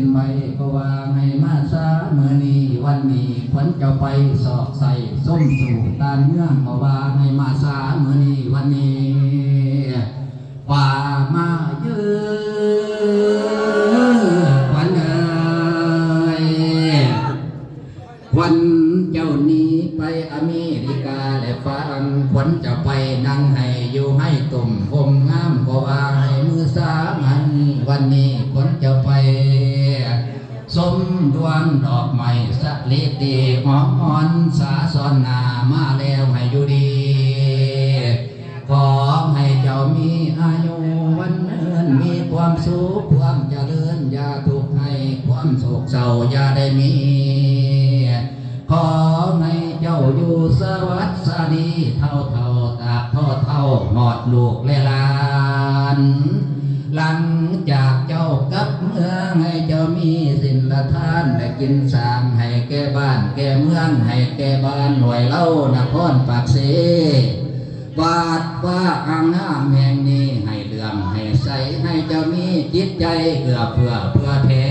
เป็นใบก็วางให้มาซาเมื่อนี้วันนี้ขวัญจ้าไปสอบใส่ส้มสู่ตานเมืองก็วางให้มาซาเมื่อนี้วันนี้ว่ามาเยือวันเอ้ยวันเจ้านี้ไปอเมริกาและฝรั่งขวัญจะไปนั่งให้อยู่ให้ตุ่มผมงามก็ว่าให้มือสามันวันนี้ขวัญ วงดอกไม้สะเลตีหอมหอนสาสอนนามาแล้วให้อยู่ดี ขอให้เจ้ามีอายุวันเนินมีความสุขความเจริญอย่าทุกข์ให้ความโศกเศร้าอย่าได้มี ขอให้เจ้าอยู่สวัสดีเท่าเท่าตาเท่าเท่าหอดลูกแลลา ให้แก่บ้าน แก่เมือง ให้แก่บ้านหน่วยเล่านครปากเสวาดว่าอ่างน้ำแห่งนี้ ให้เลื่อมให้ใสให้เจ้ามีจิตใจเอื้อเพื่อเพื่อแผ่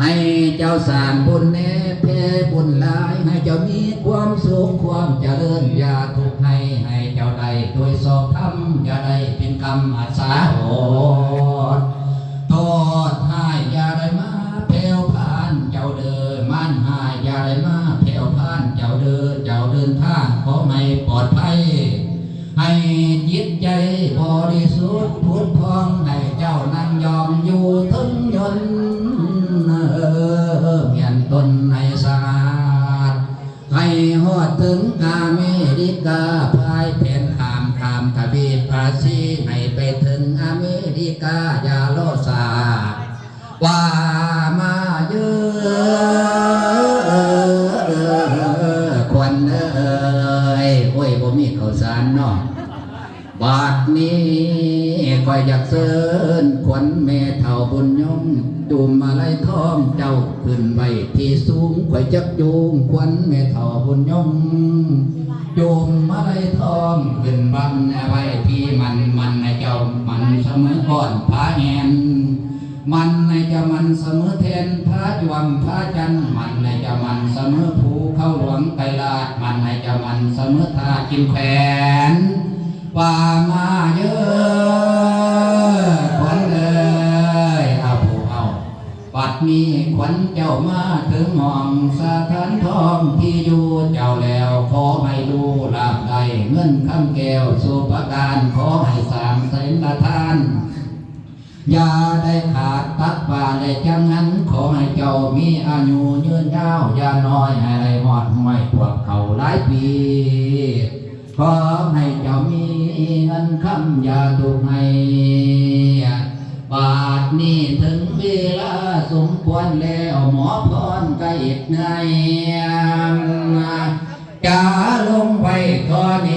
ให้เจ้าสร้างบุญเนเพบุญหลาย ให้เจ้ามีความสุขความเจริญอย่าทุกข์ให้ให้เจ้าใดโดยสอบธรรมอย่าได้เป็นกรรมอาสาโอ มาเพลวผ่านเจ้าเดินเจ้าเดินทางขอไม่ปลอดภัย ให้จิตใจบริสุทธิ์พุทธพองให้เจ้านั่งยอมอยู่ถึงยน เอ้ยโอ้ยบ่มีข้าวสารเนาะบาทนี้คอยอยากเสินขวัญแม่เท่าบุญยงจูมมาไล่ทองเจ้าขึ้นไปที่สูงคอยจักจูงขวัญแม่เท่าบุญยงจูมมาไล่ทองขึ้นบันไว้ที่มันมันในเจ้ามันเสมอก่อนพาแหนมันในเจ้ามันเสมอแทนพระจวงพระจันมันในเจ้ามันเสมอภู สมอทากินแขวนว่ามาเยอะขวัญเลยเอาผู้เอาปัดนี้ขวัญเจ้ามาถึงห้องสถานทองที่อยู่เจ้าแล้วขอให้ดูลาบใดเงินคำแก้วสุปการขอให้สางเสนละทาน อย่าได้ขาดตัดป่าได้จังนั้น เจ้ามีอายุยืนยาวยาน้อยให้ได้หอดห้อยพวกเขาหลายปีขอให้เจ้ามีเงินคำยาถูกให้บาทนี้ถึงเวลาสมควรแล้วหมอพรก็อิดไงจะลงไปขอเน